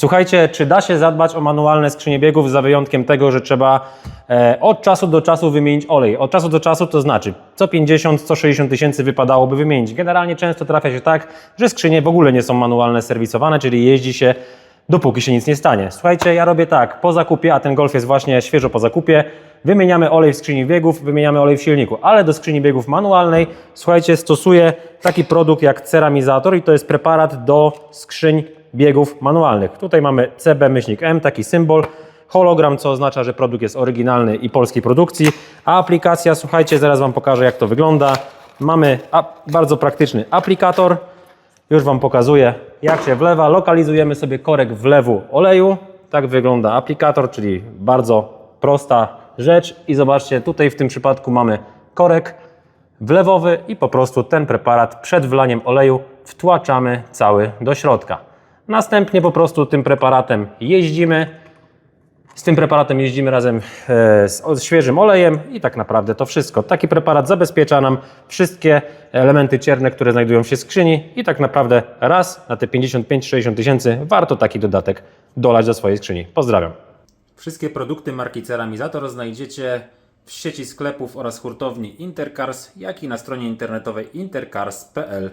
Słuchajcie, czy da się zadbać o manualne skrzynie biegów za wyjątkiem tego, że trzeba e, od czasu do czasu wymienić olej? Od czasu do czasu to znaczy co 50, co 60 tysięcy wypadałoby wymienić. Generalnie często trafia się tak, że skrzynie w ogóle nie są manualne serwisowane, czyli jeździ się dopóki się nic nie stanie. Słuchajcie, ja robię tak, po zakupie, a ten Golf jest właśnie świeżo po zakupie, wymieniamy olej w skrzyni biegów, wymieniamy olej w silniku, ale do skrzyni biegów manualnej, słuchajcie, stosuję taki produkt jak ceramizator i to jest preparat do skrzyń biegów manualnych. Tutaj mamy CB-M, taki symbol, hologram, co oznacza, że produkt jest oryginalny i polskiej produkcji, a aplikacja, słuchajcie, zaraz Wam pokażę jak to wygląda. Mamy bardzo praktyczny aplikator, już Wam pokazuję, jak się wlewa. Lokalizujemy sobie korek wlewu oleju. Tak wygląda aplikator, czyli bardzo prosta rzecz. I zobaczcie, tutaj w tym przypadku mamy korek wlewowy i po prostu ten preparat przed wlaniem oleju wtłaczamy cały do środka. Następnie po prostu tym preparatem jeździmy. Z tym preparatem jeździmy razem e, z świeżym olejem i tak naprawdę to wszystko. Taki preparat zabezpiecza nam wszystkie elementy cierne, które znajdują się w skrzyni i tak naprawdę raz na te 55-60 tysięcy warto taki dodatek dolać do swojej skrzyni. Pozdrawiam. Wszystkie produkty marki Ceramizator znajdziecie w sieci sklepów oraz hurtowni Intercars, jak i na stronie internetowej intercars.pl.